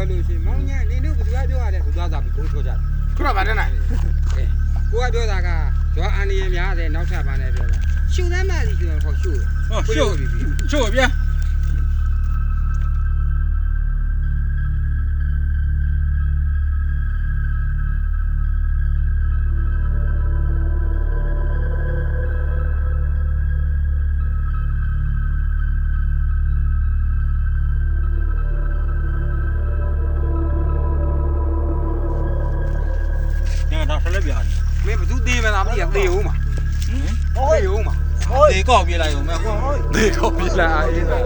ပြောလို့ရှိရင်မောင်ညာနင်တို့ဘယ်သူကပြောရတယ်ဆိုသွားတာပြီးကိုပြောကြတယ်ခုနကဗာတဲ့နိုင်ကိုကပြောတာကကျွာအန်ရများတယ်နောက်ထပ်ပါနဲ့ပြောတာရှူသမ်းမစီရှူတော့ဟောရှူဟောရှုပ်ပြီပြီရှုပ်ဗျာ လက်ပြန်မင်းဘသူသေးမလားမသိရသေဦးမှာသေဦးမှာဒီကောက်ပြေးလိုက်အောင်မယ်ကွာသေကောပြီလားအေးတာ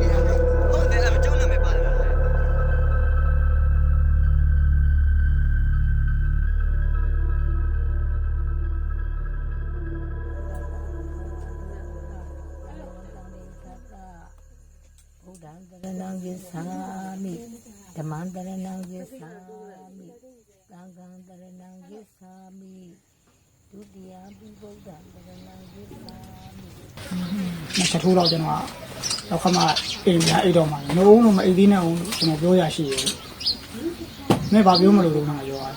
ဘုဒ္ဓံတရဏံယသာမိဓမ္မံတရဏံယသာမိသံဃံတရဏံယသာမိ ဒုတိယပိဗုဒ္ဓံတရဏံယသာမိနှစ်ချက်ထိုးတော့ကျွန်တော်ကတော့ခမအိမ်များအိတ်တော့မှာနှုံးလို့မအိတ်သေးနဲ့အောင်ကျွန်တော်ပြောရရှိရဲ့။မင်းဘာပြောမလို့လို့ငါပြောရတယ်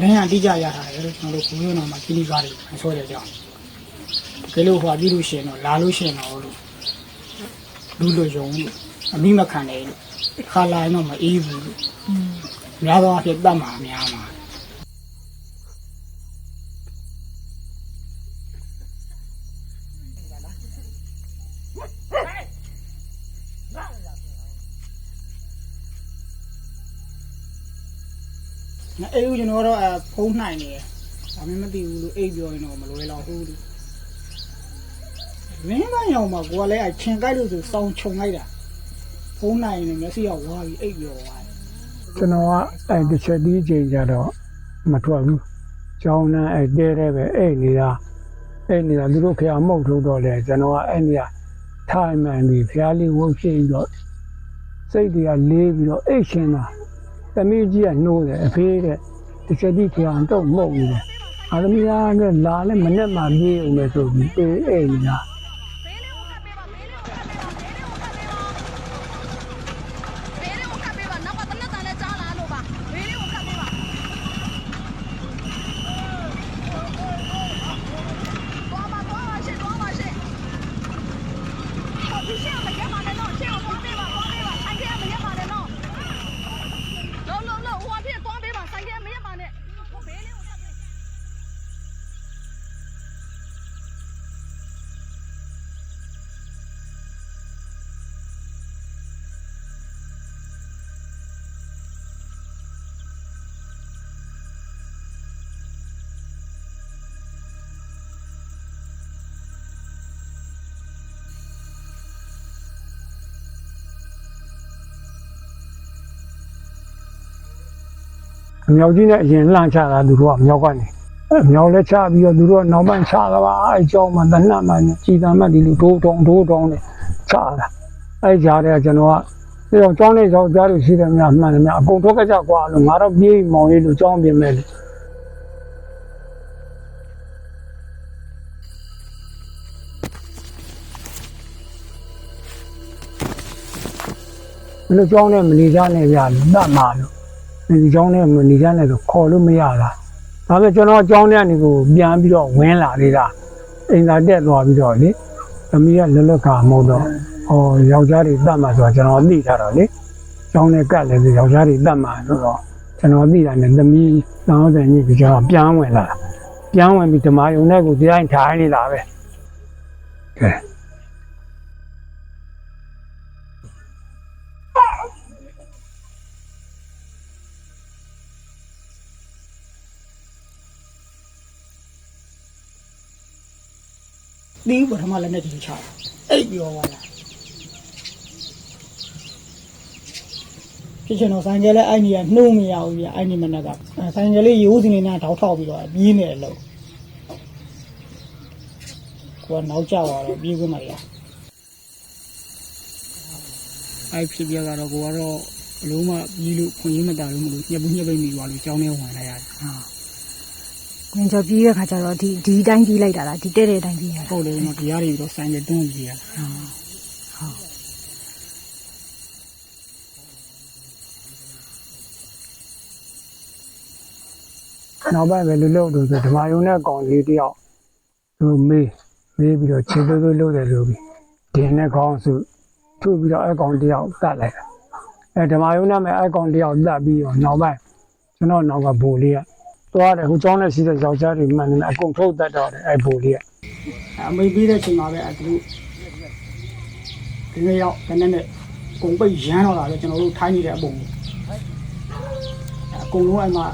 ။တရင်အတိအကျရထားတယ်လို့ကျွန်တော်တို့ကိုမျိုးတော်မှာခီလီကားတွေဆွဲတယ်ကြောင်း။ကဲလို့ဟိုအပြည့်လို့ရှိရင်တော့လာလို့ရှိရင်တော့လို့လူလိုယုံလို့အမိမခံနိုင်လို့ခါလာရင်တော့မအေးဘူးလို့။များသောအားဖြင့်တတ်မှာများမှာ။ အဲ့ဦးကျွန်တော်တော့အဖုံးနိုင်နေတယ်။ဒါမှမသိဘူးလို့အိတ်ပြောရင်တော့မလွယ်တော့ဘူးလို့။မင်းမရောင်မှာကိုကလည်းအချင်းကြိုက်လို့ဆိုစောင်းခြုံလိုက်တာ။ဖုံးနိုင်နေမျက်စိကဝါပြီးအိတ်ပြောသွားတယ်ကျွန်တော်ကအဲ့တစ်ချက်ဒီအချိန်ကျတော့မထွက်ဘူး။ကျောင်းနဲ့အဲ့တဲတဲ့ပဲအဲ့နေတာအဲ့နေတာသူတို့ခေအမုတ်ထုတ်တော့လေကျွန်တော်ကအဲ့နေရာထိုင်မှန်ပြီးဖျားလေးဝုတ်ရှိတော့စိတ်တွေကလေးပြီးတော့အိတ်ရှင်တာ သမီးကြီးကနှိုးတယ်အဖေးတဲ့တစ်ချက်ဒီခေတော့မုတ်နေတယ်။အာသမီးကလည်းလာလည်းမနဲ့မှပြေးအောင်ပဲဆိုပြီးအေးအဲ့နေ အမြောက်ကြီးနဲ့အရင်လှမ်းချတာသူတို့ကမြောက်ကနေအဲမြောက်လက်ချပြီးတော့သူတို့ကနောက်ပိုင်းချတာပါအဲကြောင်းမှတနတ်မှကြည်တမ်းမှဒီလိုဒိုးတောင်းဒိုးတောင်းနဲ့ချတာအဲကြားတဲ့ကျွန်တော်ကဒီတော့ကျောင်းလေးရောက်ကြားလို့ရှိတယ်များမှန်တယ်များအကုန်ထုတ်ကြကွာလို့ငါတော့ပြေးမောင်လေးလို့ကျောင်းပြင်မဲ့လို့ဘယ်လိုကျောင်းနဲ့မနေကြနဲ့ဗျာတတ်မှာလို့ ဒီเจ้าနဲ့မနေကြနဲ့ဆိုခေါ်လို့မရတာဒါပေမဲ့ကျွန်တော်အเจ้าနဲ့အနေကိုပြန်ပြီးတော့ဝင်လာသေးတာအိမ်သာတက်သွားပြီးတော့လေသမီးကလွတ်လွတ်ကမဟုတ်တော့ဟောယောက်ျားတွေတတ်မှာဆိုတော့ကျွန်တော်သိထားတော့လေเจ้าနဲ့ကတ်လည်းဆိုယောက်ျားတွေတတ်မှာဆိုတော့ကျွန်တော်သိတာနဲ့သမီးတောင်းတဲ့ညစ်ပြီးကျွန်တော်ပြန်ဝင်လာပြန်ဝင်ပြီးဓမ္မယုံနဲ့ကိုတရားထိုင်နေတာပဲကဲ ။ ဒီပထမလည်းနဲ့ဒီချတာ။အိတ်ပြောသွားတာ။ဖြစ်ချင်တော့ဆိုင်ကလေးအဲ့နေရနှိုးမရဘူးပြအဲ့နေမနဲ့ကအဲဆိုင်ကလေးရိုးစင်းနေတာထောက်ထောက်ပြီးတော့ပြေးနေတယ်လို့ကိုကနောက်ကျသွားတော့ပြေးခွင့်မရအဲ့ဖြစ်ပြကတော့ကိုကတော့ဘလုံးမပြီးလို့ခွင့်ရမတာလို့မလို့ညက်ဘူးညက်ပိတ်မိသွားလို့ကြောင်းထဲဝင်လာရတယ်ဟာ။ ဝင်ကြော်ပြီးရခါကျတော့ဒီဒီတိုင်းကြီးလိုက်တာလားဒီတဲ့တဲ့အတိုင်းကြီးရလားဟုတ်တယ်နော်ဒီရတွေတော့ဆိုင်နေတွန်းကြီးရဟုတ်နောက်ပိုင်းပဲလှုပ်လှုပ်လို့ဆိုဓမ္မယုံနဲ့ကောင်လေးတယောက်သူမေးမေးပြီးတော့ခြေသွေးသွေးလှုပ်တယ်လို့ပြီးဒင်းနဲ့ခေါင်းစုထုတ်ပြီးတော့အကောင်တယောက်တတ်လိုက်တာအဲဓမ္မယုံနဲ့မဲ့အကောင်တယောက်တတ်ပြီးတော့နောက်ပိုင်းကျွန်တော်နောက်ကဘိုလ်လေးက သွားတယ်ဟိုကျောင်းနဲ့ရှိတဲ့ယောက်ျားတွေမှန်တယ်အကုန်ထုတ်တတ်တော့တယ်အဲဘိုလ်လေးကအမေပြီးတဲ့အချိန်မှာပဲအတူဒီနေ့ရောက်တနေ့နဲ့ကုံပိတ်ရမ်းတော့တာလေကျွန်တော်တို့ထိုင်းနေတဲ့အပုံကိုအကုန်လုံးအဲ့မှာ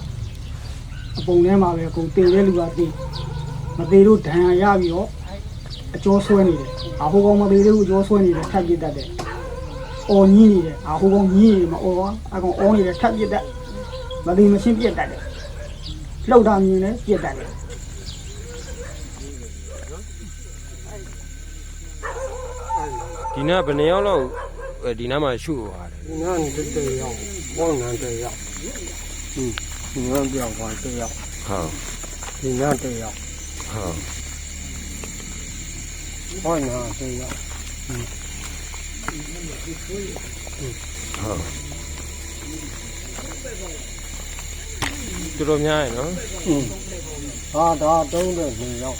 အပုံထဲမှာပဲအကုန်တင်တဲ့လူကတင်မသေးလို့ဒဏ်ရာရပြီးတော့အကျော်ဆွဲနေတယ်အဟိုကောင်မသေးသေးဘူးအကျော်ဆွဲနေတယ်ထပ်ပြစ်တတ်တယ်အော်ညင်းနေတယ်အဟိုကောင်ညင်းနေမှာအော်အကောင်အော်နေတယ်ထပ်ပြစ်တတ်မသေးမချင်းပြစ်တတ်တယ် လှုပ်တာမြင်လဲပြစ်တတ်တယ်ဒီနားဘယ်နှစ်ယောက်လောက်ဒီနားမှာရှုသွားတယ်ဒီနားကတည်းကရောက်ဘောနန်တည်းရောက်ဟင်းဒီနားပြောင်းသွားတည်းရောက်ဟုတ်ဒီနားတည်းရောက်ဟုတ်ဘောနန်တည်းရောက်ဟုတ် တော်တော်များရယ်နော်อืมဟာဒါတုံးတဲ့နေရောက်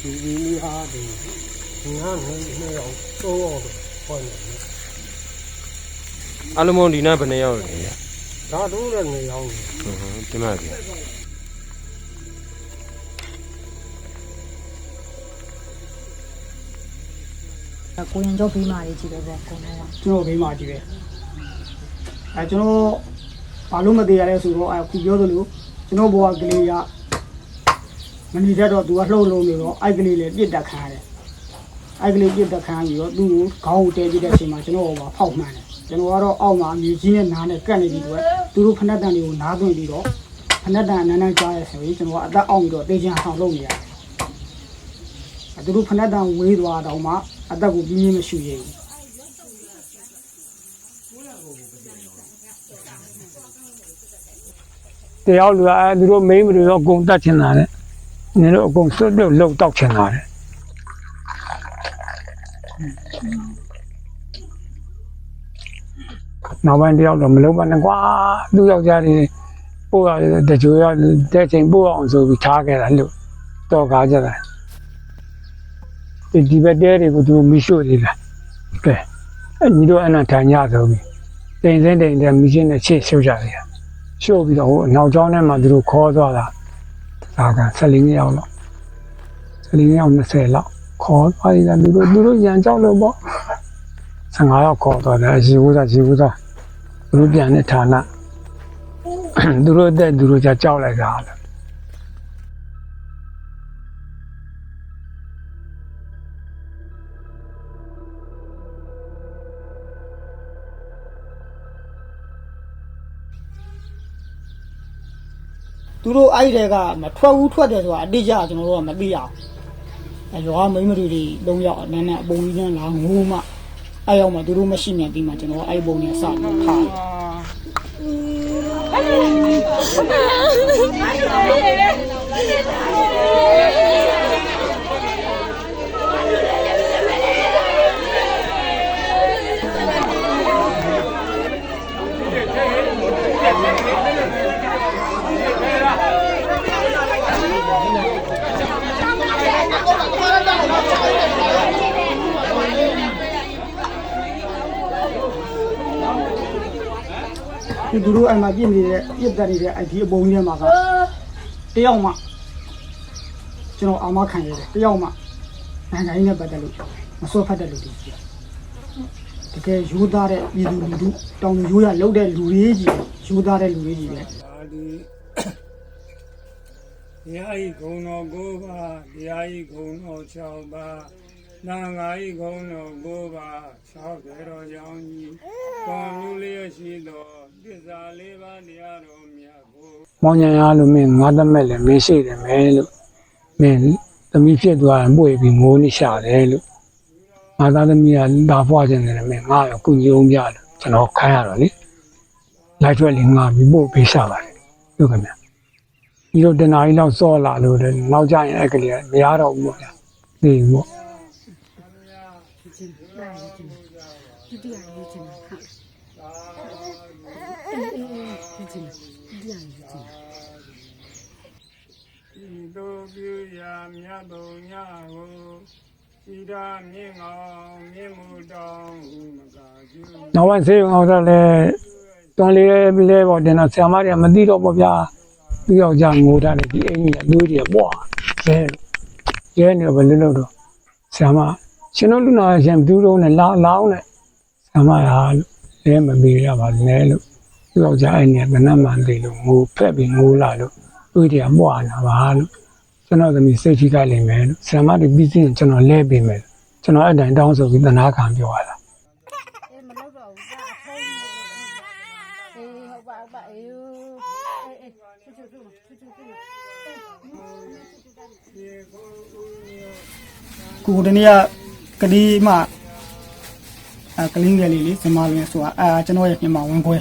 ဒီဒီဟာဒီဒီဟာနေနေရောက်တော့တော့ဟောနေတယ်အလုံးမဒီနာဘယ်နှစ်ယောက်လဲဒါတုံးတဲ့နေရောက်ဟုတ်ဟုတ်တင်ပါဗျာကိုရင်ကြောပေးမာလေးကြီးပဲပေါ့အကုန်လုံးက ကျွန်တော်ဘေးမှာကြည့်ပဲအဲကျွန်တော် ဘာလို့မသေးရလဲဆိုတော့အခုပြောသလိုကျွန်တော်ဘဝကလေးကမနေတတ်တော့သူကလှုပ်လုံးနေတော့အိုက်ကလေးလည်းပြစ်တက်ခံရတယ်အိုက်ကလေးပြစ်တက်ခံရပြီးတော့သူ့ကိုခေါင်းကိုတဲပြစ်တဲ့အချိန်မှာကျွန်တော်ကဖောက်မှန်းတယ်ကျွန်တော်ကတော့အောက်မှာအမြေကြီးနဲ့နားနဲ့ကပ်နေပြီးတော့သူတို့ဖက်နှက်တန်တွေကိုနားသွင်းပြီးတော့ဖက်နှက်တန်အနန်းနန်းကြားရဆိုရင်ကျွန်တော်ကအသက်အောက်ပြီးတော့တေးချင်အောင်လုပ်နေရတယ်အဲသူတို့ဖက်နှက်တန်ဝေးသွားတော့မှအသက်ကိုပြင်းပြင်းမရှိရဘူး တယောက်လူကအဲသူတို့မိန်းမတွေတော့အကုန်တတ်ချင်တာတဲ့နင်တို့အကုန်စွတ်ပြုတ်လှုပ်တောက်ချင်တာတဲ့နောက်ပိုင်းတယောက်တော့မလုပ်ပါနဲ့ကွာသူ့ယောက်ျားလေးပို့ရတယ်တကြိုရတဲ့ချိန်ပို့အောင်ဆိုပြီးထားခဲ့တာလို့တော့ကားကြတာဒီဒီဘက်တဲတွေကိုသူမိရှို့နေလားကဲအဲညီတို့အဲ့နာထိုင်ကြဆိုပြီးတိမ်စင်းတိမ်တဲ့မိရှင်းနဲ့ချစ်ရှုပ်ကြတယ် ရှို့ပြီးတော့ဟိုအနောက်ကျောင်းထဲမှာသူတို့ခေါ်သွားတာဒါက14ယောက်လောက်14ယောက်20လောက်ခေါ်သွားတယ်သူတို့သူတို့ရန်ကြောက်လို့ပေါ့15ယောက်ခေါ်သွားတယ်ရေဘူးသားရေဘူးသားသူတို့ပြန်တဲ့ဌာနသူတို့အသက်သူတို့じゃကြောက်လိုက်တာလေ သူတို့အဲ့ဒီကမထွက်ဘူးထွက်တယ်ဆိုတာအတိအကျကျွန်တော်တို့ကမသိရအောင်အဲရွာမိန်းမတွေတွေလုံးရောက်အနည်းနဲ့အပုံကြီးနဲ့လာငိုးမှအဲ့ရောက်မှသူတို့မရှိမြန်ပြီးမှကျွန်တော်အဲ့ပုံနဲ့စပြီးထားတယ်ဒီသူ တို့အဲ့မှာပြစ်နေတဲ့ပြစ်တက်နေတဲ့အဲ့ဒီအပုံကြီးထဲမှာကတယောက်မှကျွန်တော်အာမခံရတယ်တယောက်မှနိုင်ငံရေးနဲ့ပတ်သက်လို့မစွတ်ဖတ်တဲ့လူတွေကြီးတကယ်ယူသားတဲ့ပြည်သူလူထုတောင်ရိုးရလောက်တဲ့လူတွေကြီးယူသားတဲ့လူတွေကြီးပဲဒါဒီတရားဤဂုံတော်ကိုပါတရားဤဂုံတော်6ပါနာငါဤဂုံတော်ကိုပါ6ကြတော်ကြောင့်ကြီးကောင်းမျိုးလေးရရှိတော်သစ္စာလေးပါးတရားတော် မြတ်ကိုမောင်ညာရလို့မင်းငါသမက်လည်းမင်းရှိတယ်မဲလို့မင်းသမီးဖြစ်သွားရင်ပွေပြီးငိုးနေရှာတယ်လို့ငါသားသမီးကလာဖွားခြင်းတယ်မင်းငါရောကုညီအောင်ပြလို့ကျွန်တော်ခိုင်းရတော့လေလိုက်ထွက်လေငါပြီးပို့ပေးရှာပါတယ်ဟုတ်ကဲ့ဗျဒီလိုတနားကြီးလောက်စောလာလို့လေနောက်ကျရင်အဲ့ကလေးကမရတော့ဘူးပေါ့ဗျာသိဘူးပေါ့ ဒပြုရာမြတ်ဘုံညကိုဤသာမြင့်အောင်မြင့်မှုတောင်းဥမကာကျူနောက်ပိုင်းဆေးရုံအောင်တော့လဲတွန်လေးပြီးလဲပေါ့တင်တော့ဆရာမတွေကမသိတော့ပေါ့ဗျာပြီးတော့ကြာငိုထားတယ်ဒီအင်ကြီးကသွေးကြီးပွားရဲရဲနေတော့ဘယ်လိုလုပ်တော့ဆရာမရှင်တို့လူနာရှင်ဘူးတော့နဲ့လာလောင်းနဲ့ဆရာမဟာလို့လဲမမေးရပါနဲ့လို့ ပြီးတော့ကြာအဲ့နေကနတ်မှန်သေးလို့ငိုဖက်ပြီးငိုလာလို့သွေးကြီးပွားလာပါလို့ကျွန်တော်သမီးစိတ်ကြီးကြိုက်လိမ့်မယ်လို့ဆရာမတွေပြီးစီရင်ကျွန်တော်လဲပေးမယ်ကျွန်တော်အဲ့တိုင်တောင်းဆိုပြီးတနာခံပြောရတာအေးမလောက်တော့ဘူးကြာအထုံးအေးဟုတ်ပါဟုတ်ပါအေးအေးအေးချွတ်ချွတ်ချွတ်ချွတ်ချွတ်ချွတ်ကိုတနေ့ကကလေးမအဲကလေးငယ်လေးလေးဇမားလွင်ဆိုတာအာကျွန်တော်ရဲ့ပြင်မှာဝင်ခွဲ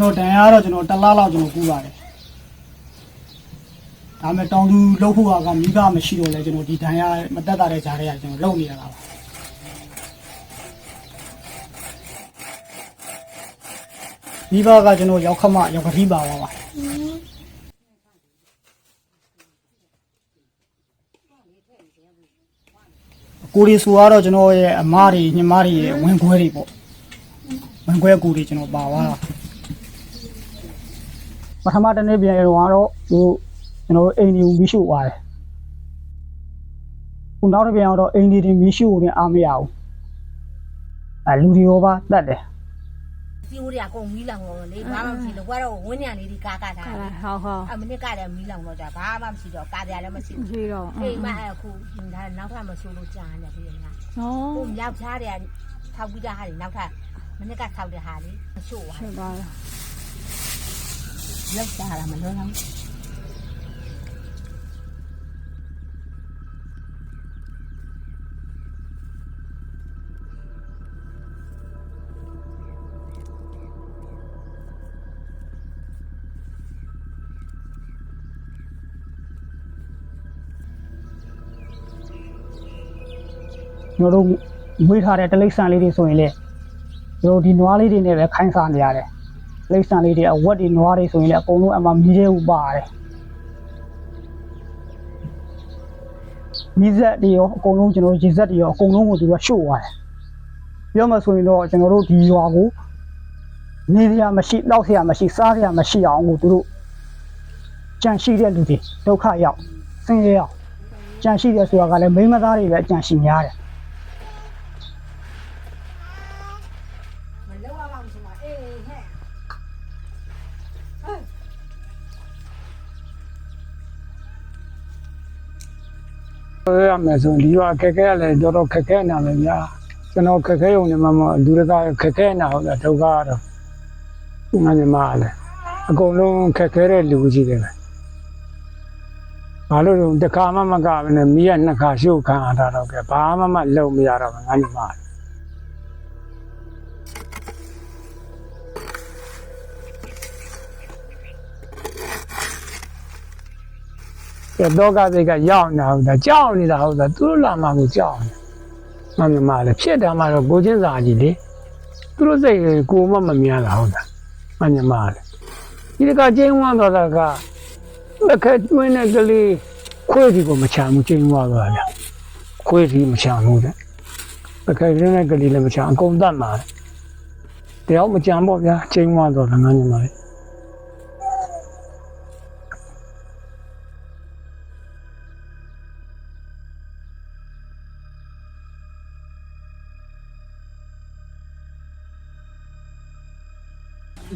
ကျွန်တော်တန်ရတော့ကျွန်တော်တစ်လားလောက်ကျွန်တော်ကူးပါတယ်ဒါပေမဲ့တောင်သူလှုပ်ဖို့ကမိကမရှိတော့လဲကျွန်တော်ဒီတန်ရမတက်တာတဲ့ဂျားတွေကကျွန်တော်လုံနေရတာပါမိဘကကျွန်တော်ရောက်ခမရောက်ကတိပါပါပါကိုရီဆိုကတော့ကျွန်တော်ရဲ့အမတွေညီမတွေရဲ့ဝင်ခွဲတွေပေါ့ဝင်ခွဲကိုတွေကျွန်တော်ပါသွားတာ ပထမတစ်နေ့ပြန်တော့ကတော့ဟိုကျွန်တော်တို့အိမ်ကြီးမီးရှို့သွားတယ်ခုနောက်တစ်ပြန်တော့အိမ်ကြီးမီးရှို့နေအားမရဘူးအဲလူတွေရောပါတတ်တယ်စီဦးရအကုန်မီးလောင်တော့လေဘာမှမရှိလို့ကတော့ဝင်းညံလေးဒီကားကားတာဟုတ်ဟုတ်အမနစ်ကလည်းမီးလောင်တော့ကြဘာမှမရှိတော့ကားတယ်လည်းမရှိဘူးရှိတော့အေးမအခုဒါနောက်ထပ်မဆိုးလို့ကြာနေပြီလားနော်ကိုမြောက်ချားတယ်ထောက်ပြီးသားဟာလေနောက်ထပ်မနစ်ကထောက်တဲ့ဟာလေမချို့ပါဖြစ်သွားတာ လောက်ချားတာမလွန်တော့ကျွန်တော်တို့မွေးထားတဲ့တလိษံလေးတွေဆိုရင်လေကျွန်တော်ဒီနွားလေးတွေနဲ့ပဲခိုင်းစားနေရတယ် တလိษံလေးတွေအဝတ်တွေနွားတွေဆိုရင်လေအကုန်လုံးအမှမီးသေးဘူးပါရတယ်မီးဆက်တွေရောအကုန်လုံးကျွန်တော်ရေဆက်တွေရောအကုန်လုံးကိုသူကရှို့သွားတယ်ပြောမှဆိုရင်တော့ကျွန်တော်တို့ဒီရွာကိုနေစရာမရှိတောက်စရာမရှိစားစရာမရှိအောင်ကိုသူတို့ကြံရှိတဲ့လူတွေဒုက္ခရောက်ဆင်းရဲအောင်ကြံရှိတယ်ဆိုတာကလည်းမိန်းမသားတွေပဲကြံရှိများတယ် ပြောရမယ်ဆိုရင်ဒီကခက်ခဲရလဲတော်တော်ခက်ခဲနေတယ်ဗျာကျွန်တော်ခက်ခဲုံနေမှာမဟုတ်လူတကာခက်ခဲနေဟုတ်လားဒုက္ခကတော့ဒီမှာညီမလည်းအကုန်လုံးခက်ခဲတဲ့လူကြီးတွေပဲဘာလို့လဲတခါမှမကဘဲနဲ့မိရနှစ်ခါရှုပ်ခံရတာတော့ကဲဘာမှမလုံမရတော့ဘူးငါညီမလ ကဲတော့ကစိတ်ကရောက်နေတာဟုတ်တာကြောက်နေတာဟုတ်တာသူတို့လာမှကိုကြောက်နေငါညီမလည်းဖြစ်တယ်မှတော့ကိုချင်းစာကြီးလေသူတို့စိတ်ကိုမှမမြင်တာဟုတ်တာငါညီမလည်းဒီကကျင်းဝမ်းသွားတာကလက်ခက်တွင်းတဲ့ကလေးခွေးဒီကိုမချမ်းဘူးကျင်းဝမ်းသွားတယ်ခွေးဒီမချမ်းဘူးတဲ့လက်ခက်တွင်းတဲ့ကလေးလည်းမချမ်းအကုန်တတ်မှာတယောက်မကြမ်းပေါ့ဗျာကျင်းဝမ်းသွားတာငါညီမလည်း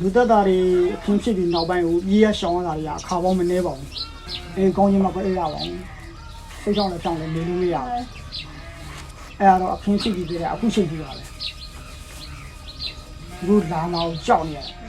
လူသက်သားတွေအခင်းဖြစ်ပြီးနောက်ပိုင်းကိုပြေးရရှောင်းရတာတွေကအခါပေါင်းမနေပါဘူး။အဲကောင်းချင်းမှပဲအေးရပါဘူး။စိတ်ချောင်းလည်းချောင်းလည်းနေလို့မရဘူး။အဲဒါတော့အခင်းဖြစ်ပြီးပြတဲ့အခုချိန်ကြီးပါပဲ။ဒီလိုလာမအောင်ကြောက်နေရတယ်